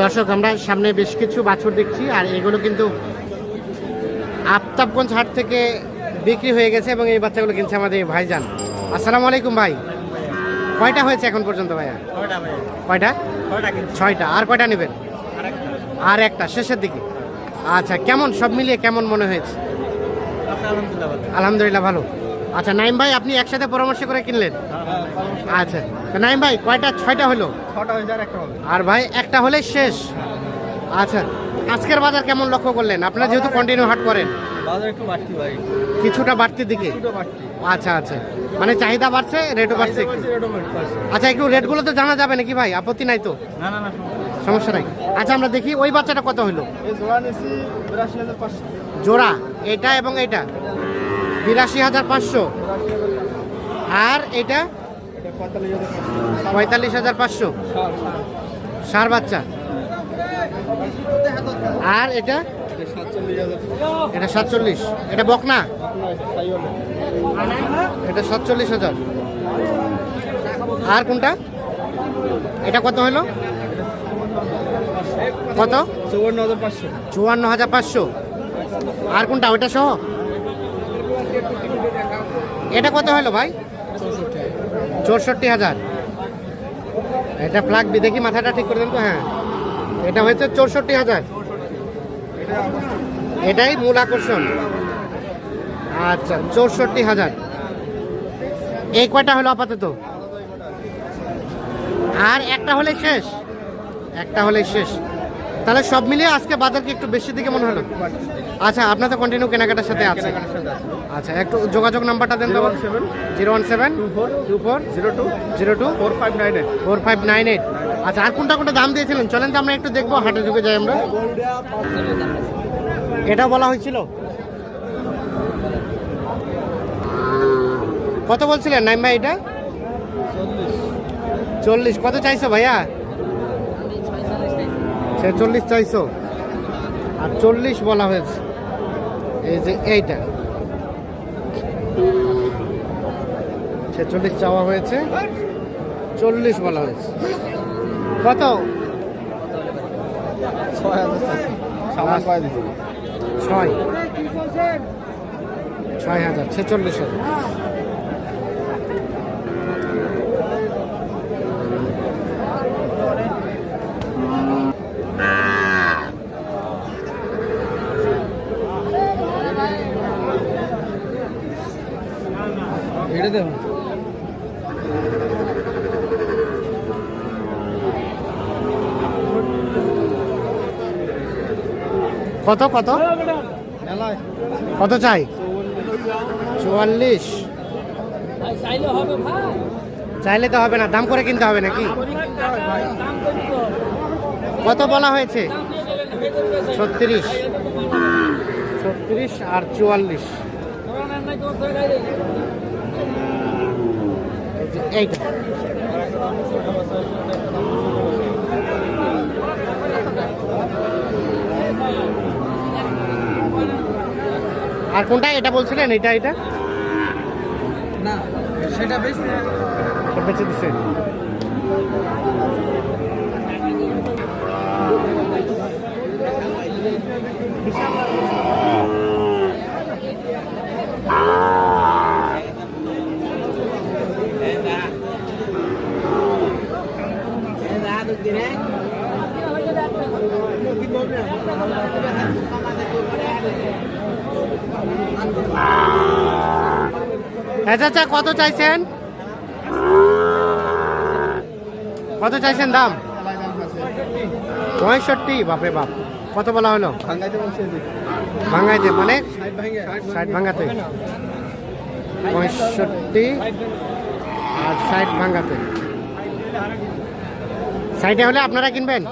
দর্শক আমরা সামনে বেশ কিছু বাছুর দেখছি আর এগুলো কিন্তু আফতাবগঞ্জ হাট থেকে বিক্রি হয়ে গেছে এবং এই বাচ্চাগুলো কিনছে আমাদের ভাইজান। আসসালামু আলাইকুম ভাই। কয়টা হয়েছে এখন পর্যন্ত ভাইয়া? কয়টা? ছয়টা আর কয়টা নেবেন? আর একটা। শেষের দিকে। আচ্ছা কেমন? সব মিলিয়ে কেমন মনে হয়েছে? আলহামদুলিল্লাহ ভালো। আচ্ছা নাইম ভাই আপনি একসাথে পরামর্শ করে কিনলেন? আচ্ছা তো নাইম ভাই কয়টা ছয়টা হলো? ছটা হয়ে একটা হবে। আর ভাই একটা হলে শেষ। আচ্ছা আজকের বাজার কেমন লক্ষ্য করলেন? আপনারা যেহেতু কন্টিনিউ হাট করেন। বাজার একটু বাড়তি ভাই। কিছুটা বাড়তির দিকে? আচ্ছা আচ্ছা। মানে চাহিদা বাড়ছে রেটও বাড়ছে আচ্ছা একটু রেটগুলো তো জানা যাবে নাকি ভাই? আপত্তি নাই তো? না না না সমস্যা নাই। আচ্ছা আমরা দেখি ওই বাচ্চাটা কত হলো? জোড়া এটা এবং এটা? বিরাশি হাজার পাঁচশো। আর এটা? পঁয়তাল্লিশ হাজার পাঁচশো। সার বাচ্চা। আর এটা? এটা সাতচল্লিশ। এটা বকনা? এটা সাতচল্লিশ হাজার। আর কোনটা? এটা কত হলো? কত? চৌন্ন হাজার পাঁচশো। চুয়ান্ন হাজার পাঁচশো। আর কোনটা? ওইটা সহ? এটা কত হলো ভাই? চৌষট্টি হাজার। এটা ফ্লাগ দেখি মাথাটা ঠিক করে দেন তো হ্যাঁ। এটা হয়েছে চৌষট্টি হাজার। এটাই মূল আকর্ষণ। আচ্ছা চৌষট্টি হাজার। এই কয়টা হলো আপাতত? আর একটা হলে শেষ। একটা হলে শেষ। তাহলে সব মিলিয়ে আজকে বাজার কি একটু বেশি দিকে মনে হলো? আচ্ছা আপনার তো কন্টিনিউ কেনাকাটার সাথে আছে। আচ্ছা একটু যোগাযোগ নাম্বারটা দেন seven zero one seven two four two four zero two zero two four five nine eight. Four five nine eight. আচ্ছা আর কোনটা কোনটা দাম দিয়েছিলেন? চলেন তো আমরা একটু দেখব হাটে ঢুকে যাই আমরা। এটা বলা হয়েছিল? কত বলছিলেন নাইম ভাই এটা? চল্লিশ। কত চাইছো ভাইয়া? ছেচল্লিশ চাইছো। আর চল্লিশ বলা হয়েছে। এই যে এইটা। ছেচল্লিশ চাওয়া হয়েছে। চল্লিশ বলা হয়েছে। কত? ছয় ছয় হাজার ছেচল্লিশ হাজার। দেখুন কত কত? কত চাই? চুয়াল্লিশ। চাইলে তো হবে না, দাম করে কিনতে হবে নাকি? কত বলা হয়েছে? ছত্রিশ। ছত্রিশ আর চুয়াল্লিশ। এইটা। আর কোনটা? এটা বলছিলেন? এটা এটা? না সেটা বেশ। বেঁচে দিছে। হ্যাঁ চাচা, কত চাইছেন? কত চাইছেন দাম? পঁয়ষট্টি, বাপরে বাপ। কত বলা হলো? ভাঙাইতে মানে ষাট ভাঙাতে। পঁয়ষট্টি আর ষাট ভাঙাতে। সাইডে হলে আপনারা কিনবেন?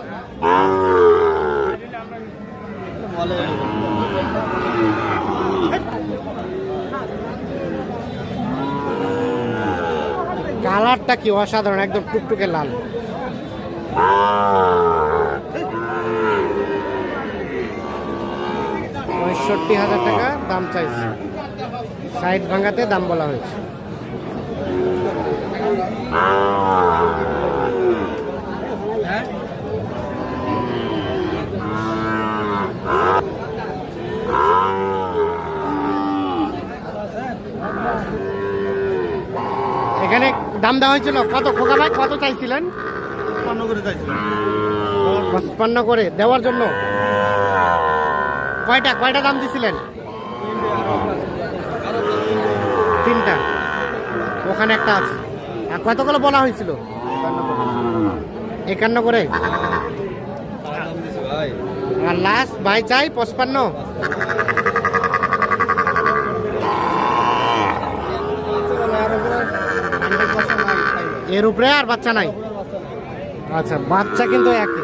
কালারটা কি অসাধারণ, একদম টুকটুকে লাল। পঁয়ষট্টি হাজার টাকা দাম চাইছে। সাইড ভাঙাতে দাম বলা হয়েছে হ্যাঁ দাম দেওয়া হয়েছিল। কত খোকা ভাই? কত চাইছিলেন? পণ্য করে চাইছিলাম। করে দেওয়ার জন্য। কয়টা? কয়টা দাম দিছিলেন? তিনটা। ওখানে একটা আছে। আর কতগুলো বলা হয়েছিল? একান্ন করে। আর লাস্ট ভাই চাই পঁচপান্ন। এর উপরে আর বাচ্চা নাই? আচ্ছা বাচ্চা কিন্তু একই।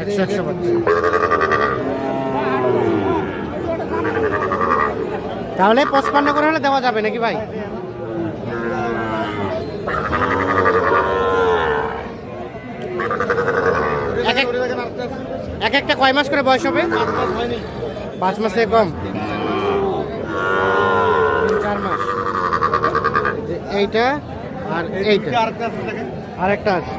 একশো একশো তাহলে পঁচপান্ন করে হলে দেওয়া যাবে নাকি ভাই? এক এক এক একটা কয় মাস করে বয়স হবে? পাঁচ মাসে কম তিন চার মাস যে এইটা আর এইটা। আর একটা আছে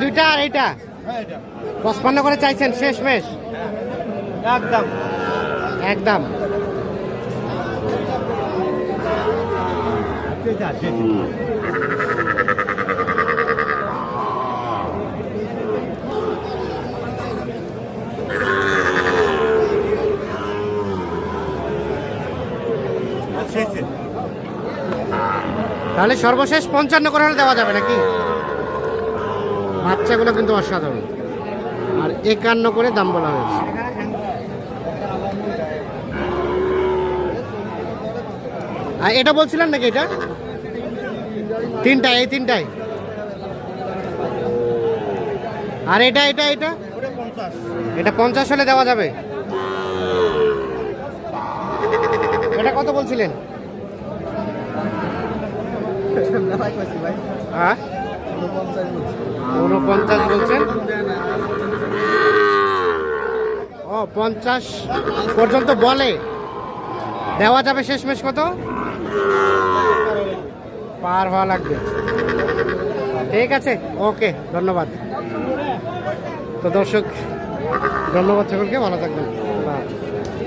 দুইটা আর এইটা? পঁচপান্ন করে চাইছেন শেষ মেশ। একদম। একদম। তাহলে সর্বশেষ পঞ্চান্ন করে হলে দেওয়া যাবে নাকি? বাচ্চাগুলো কিন্তু অসাধারণ। আর একান্ন করে দাম বলা হয়েছে। আর এটা বলছিলেন নাকি এটা? তিনটায়, এই তিনটায়? আর এটা এটা এটা? এটা পঞ্চাশ হলে দেওয়া যাবে। এটা কত বলছিলেন? হ্যাঁ? উনপঞ্চাশ বলছেন? ও, পঞ্চাশ পর্যন্ত বলে। দেওয়া যাবে শেষমেশ কত? পার হওয়া লাগবে। ঠিক আছে, ওকে, ধন্যবাদ। তো দর্শক, ধন্যবাদ সকলকে, ভালো থাকবেন।